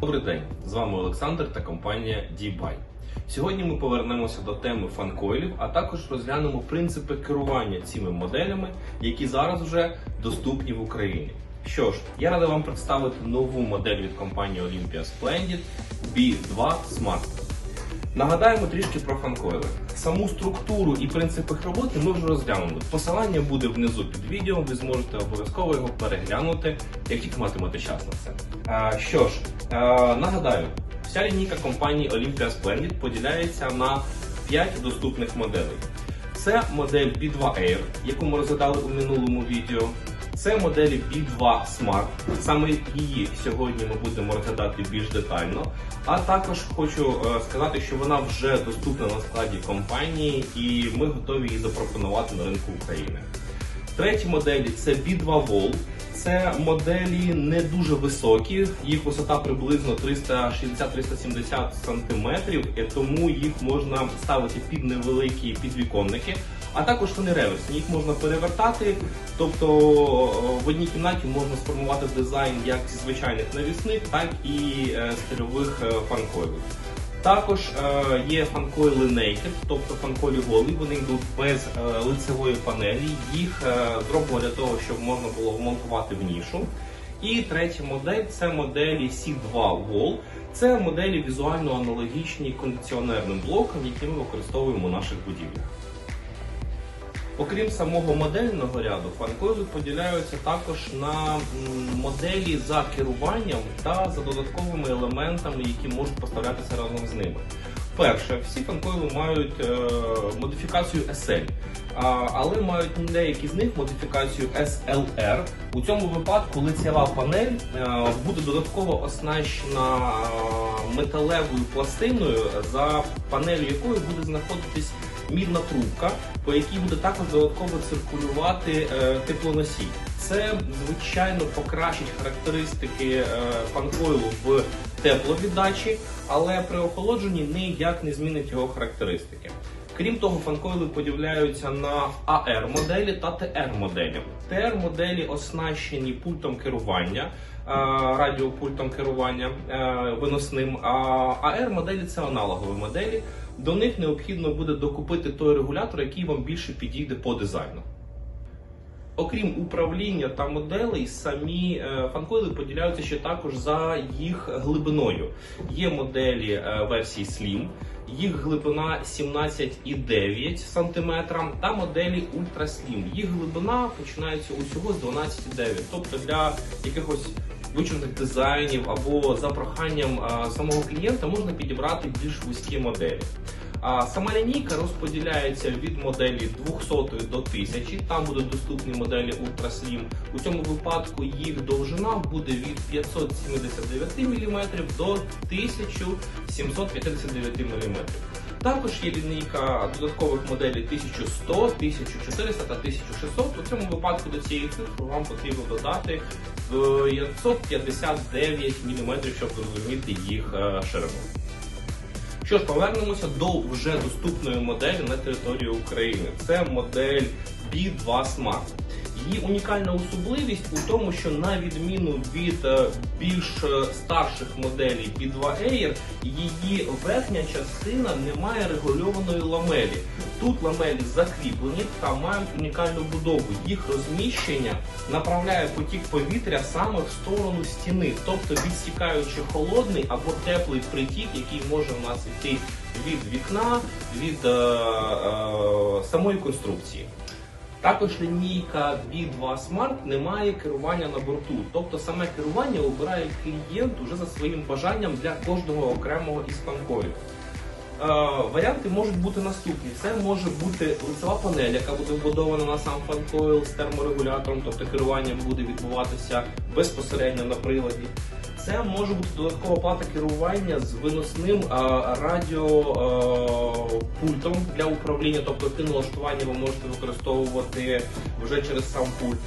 Добрий день, з вами Олександр та компанія D-Buy. Сьогодні ми повернемося до теми фанкойлів, а також розглянемо принципи керування цими моделями, які зараз вже доступні в Україні. Що ж, я радий вам представити нову модель від компанії Olympia Splendid B2 Smart. Нагадаємо трішки про фанкойли. Саму структуру і принципи роботи ми вже розглянули. Посилання буде внизу під відео, ви зможете обов'язково його переглянути, як тільки матимете час на це. А, що ж, а, нагадаю, вся лінійка компанії Olympia Splendid поділяється на 5 доступних моделей. Це модель B2 Air, яку ми розглядали у минулому відео. Це моделі B2 Smart. Саме її сьогодні ми будемо розглядати більш детально. А також хочу е, сказати, що вона вже доступна на складі компанії, і ми готові її запропонувати на ринку України. Треті моделі це B2 Wall. Це моделі не дуже високі, їх висота приблизно 360-370 см, тому їх можна ставити під невеликі підвіконники. А також вони реверсні, їх можна перевертати. Тобто в одній кімнаті можна сформувати дизайн як зі звичайних навісних, так і е, стильових е, фанкойлів. Також е, є фанкойли Naked, тобто фанкойлі голі, вони йдуть без е, лицевої панелі. Їх е, зроблено для того, щоб можна було вмонтувати в нішу. І третя модель це моделі C2 Wall. Це моделі візуально аналогічні кондиціонерним блокам, які ми використовуємо у наших будівлях. Окрім самого модельного ряду, фанкойли поділяються також на моделі за керуванням та за додатковими елементами, які можуть поставлятися разом з ними. Перше, всі фанкойли мають е, модифікацію SL, а, але мають деякі з них модифікацію SLR. У цьому випадку лицева панель е, буде додатково оснащена е, металевою пластиною, за панелью якої буде знаходитись мідна трубка, по якій буде також додатково циркулювати е, теплоносій. Це звичайно покращить характеристики е, фанкойлу в тепловіддачі, але при охолодженні ніяк не змінить його характеристики. Крім того, фанкойли поділяються на AR моделі та TR моделі. TR моделі оснащені пультом керування, е, радіопультом керування виносним. А AR моделі це аналогові моделі. До них необхідно буде докупити той регулятор, який вам більше підійде по дизайну. Окрім управління та моделей, самі е, фанкойли поділяються ще також за їх глибиною. Є моделі е, версії Slim, їх глибина 17,9 см та моделі Ultra Slim. Їх глибина починається усього з 12,9 Тобто для якихось вичурних дизайнів або за проханням самого клієнта можна підібрати більш вузькі моделі. Сама лінійка розподіляється від моделі 200 до 1000. Там будуть доступні моделі Ultra Slim. У цьому випадку їх довжина буде від 579 мм до 1759 мм. Також є лінійка додаткових моделей 1100, 1400 та 1600. У цьому випадку до цієї цифри вам потрібно додати 559 мм, щоб зрозуміти їх е, ширину. Що ж, повернемося до вже доступної моделі на території України. Це модель B2 Smart. Її унікальна особливість у тому, що на відміну від е, більш е, старших моделей B2 Air, її верхня частина не має регульованої ламелі. Тут ламелі закріплені та мають унікальну будову. Їх розміщення направляє потік повітря саме в сторону стіни, тобто відсікаючи холодний або теплий притік, який може у нас йти від вікна, від е, е, самої конструкції. Також лінійка B2 Smart не має керування на борту, тобто саме керування обирає клієнт уже за своїм бажанням для кожного окремого із фанкоїв. Е, варіанти можуть бути наступні. Це може бути лицева панель, яка буде вбудована на сам фанкойл з терморегулятором, тобто керування буде відбуватися безпосередньо на приладі. Це може бути додаткова плата керування з виносним е, радіопультом для управління, тобто ті налаштування ви можете використовувати вже через сам пульт.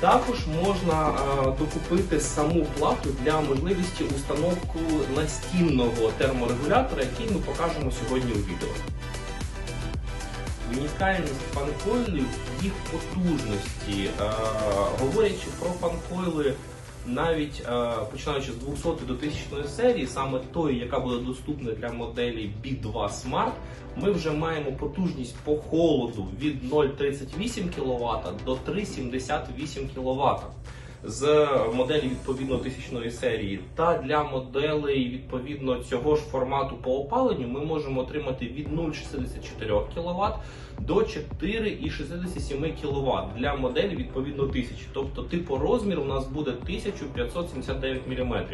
Також можна е, докупити саму плату для можливості установку настінного терморегулятора, який ми покажемо сьогодні у відео. Унікальність фанкойлів, їх потужності. Е, говорячи про фанкойли навіть е, починаючи з 200 до 1000 серії, саме тої, яка буде доступна для моделі B2 Smart, ми вже маємо потужність по холоду від 0,38 кВт до 3,78 кВт. З моделі відповідно тисячної серії, та для моделей відповідно цього ж формату по опаленню ми можемо отримати від 0,64 кВт до 4,67 кВт для моделі відповідно 1000. Тобто типу розмір у нас буде 1579 мм.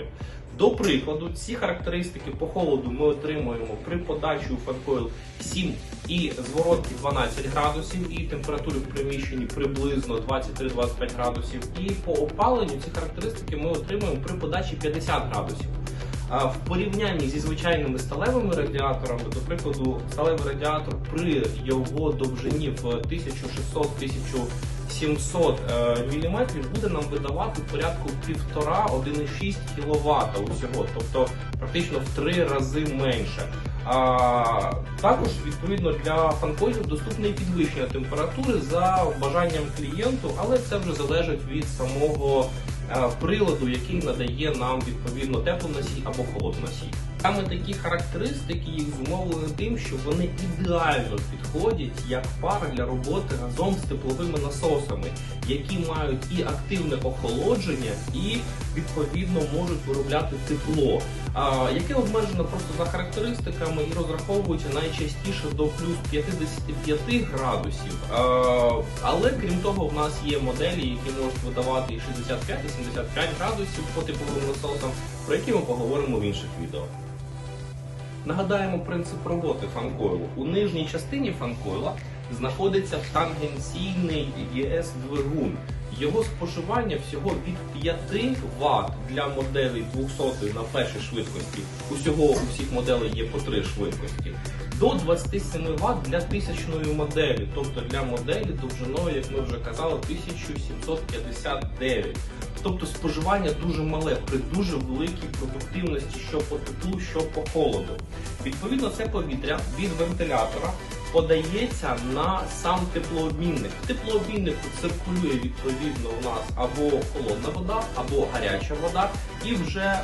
До прикладу, ці характеристики по холоду ми отримуємо при подачі у фанкойл 7 і зворотки 12 градусів, і температури в приміщенні приблизно 23-25 градусів. І по опаленню ці характеристики ми отримуємо при подачі 50 градусів. В порівнянні зі звичайними сталевими радіаторами, до прикладу, сталевий радіатор при його довжині в 1600-1700 мм буде нам видавати порядку 1,5-1,6 кВт усього, тобто практично в три рази менше. А також відповідно для фанкоїдів доступне і підвищення температури за бажанням клієнту, але це вже залежить від самого е, приладу, який надає нам відповідно теплоносій або холодносій. Саме такі характеристики їх зумовлені тим, що вони ідеально підходять як пара для роботи разом з тепловими насосами, які мають і активне охолодження, і відповідно можуть виробляти тепло, яке обмежено просто за характеристиками і розраховується найчастіше до плюс 55 градусів. Але крім того, в нас є моделі, які можуть видавати і 65 і 75 градусів по типовим насосам, про які ми поговоримо в інших відео. Нагадаємо принцип роботи фанкойлу. У нижній частині фанкойла знаходиться тангенційний ЄС-двигун. Його споживання всього від 5 Вт для моделей 200 на першій швидкості. Усього у всіх моделей є по 3 швидкості. До 27 Вт для тисячної моделі, тобто для моделі довжиною, як ми вже казали, 1759. Тобто споживання дуже мале при дуже великій продуктивності, що по теплу, що по холоду. Відповідно, це повітря від вентилятора подається на сам теплообмінник. В теплообміннику циркулює відповідно у нас або холодна вода, або гаряча вода, і вже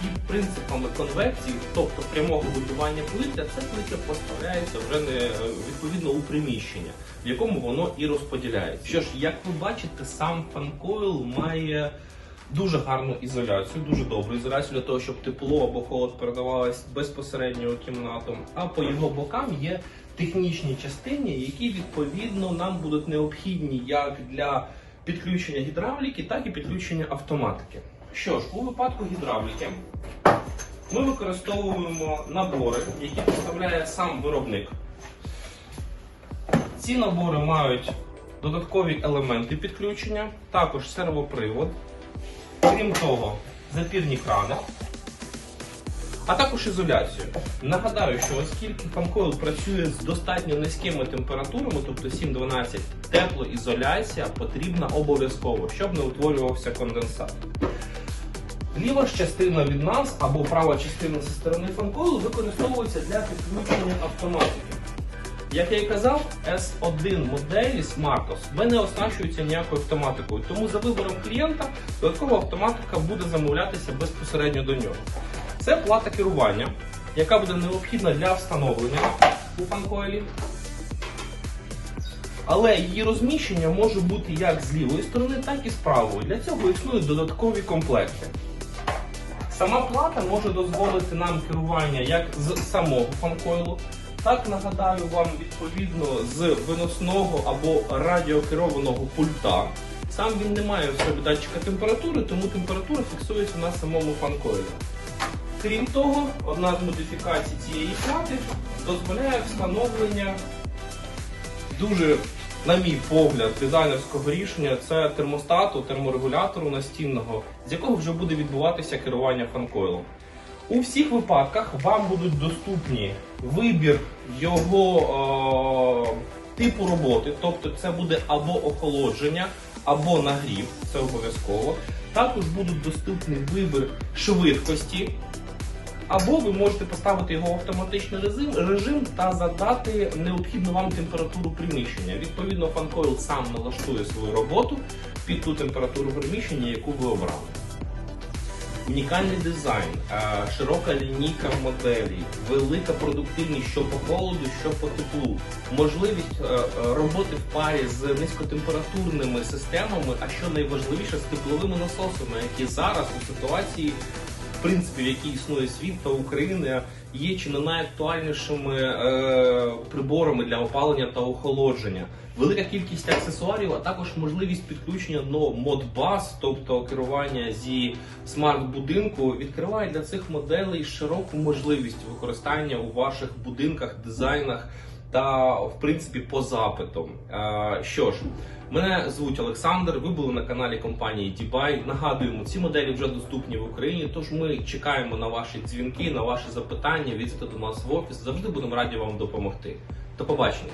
під принципами конвекції, тобто прямого видування повітря, це повітря поставляється вже не відповідно у приміщення, в якому воно і розподіляється. Що ж, як ви бачите, сам фанкойл має дуже гарну ізоляцію, дуже добру ізоляцію для того, щоб тепло або холод передавалось безпосередньо у кімнату. А по його бокам є технічні частини, які відповідно нам будуть необхідні як для підключення гідравліки, так і підключення автоматики. Що ж, у випадку гідравліки ми використовуємо набори, які поставляє сам виробник. Ці набори мають додаткові елементи підключення, також сервопривод, крім того, запірні крани, а також ізоляцію. Нагадаю, що оскільки фанкойл працює з достатньо низькими температурами, тобто 7-12, теплоізоляція потрібна обов'язково, щоб не утворювався конденсат. Ліва ж частина від нас або права частина зі сторони фанколу використовується для підключення автоматики. Як я і казав, S1 моделі Smartos ви не оснащуються ніякою автоматикою, тому за вибором клієнта додаткова автоматика буде замовлятися безпосередньо до нього. Це плата керування, яка буде необхідна для встановлення у фанкойлі. Але її розміщення може бути як з лівої сторони, так і з правої. Для цього існують додаткові комплекти. Сама плата може дозволити нам керування як з самого фанкойлу, так нагадаю вам відповідно з виносного або радіокерованого пульта. Сам він не має в собі датчика температури, тому температура фіксується на самому фанкойлі. Крім того, одна з модифікацій цієї плати дозволяє встановлення дуже, на мій погляд, дизайнерського рішення це термостату, терморегулятору настінного, з якого вже буде відбуватися керування фанкойлом. У всіх випадках вам будуть доступні вибір його е, типу роботи, тобто це буде або охолодження, або нагрів, це обов'язково. Також будуть доступний вибір швидкості, або ви можете поставити його в автоматичний режим, та задати необхідну вам температуру приміщення. Відповідно, фанкойл сам налаштує свою роботу під ту температуру приміщення, яку ви обрали. Унікальний дизайн, е, широка лінійка моделей, велика продуктивність що по холоду, що по теплу, можливість е, е, роботи в парі з низькотемпературними системами, а що найважливіше з тепловими насосами, які зараз у ситуації в принципі, в якій існує світ та Україна, є чи не найактуальнішими е, приборами для опалення та охолодження. Велика кількість аксесуарів, а також можливість підключення до Modbus, тобто керування зі смарт-будинку, відкриває для цих моделей широку можливість використання у ваших будинках, дизайнах та в принципі по запиту. Е, Що ж, мене звуть Олександр. Ви були на каналі компанії Дібай. Нагадуємо, ці моделі вже доступні в Україні. Тож ми чекаємо на ваші дзвінки, на ваші запитання. Візити до нас в офіс. Завжди будемо раді вам допомогти. До побачення.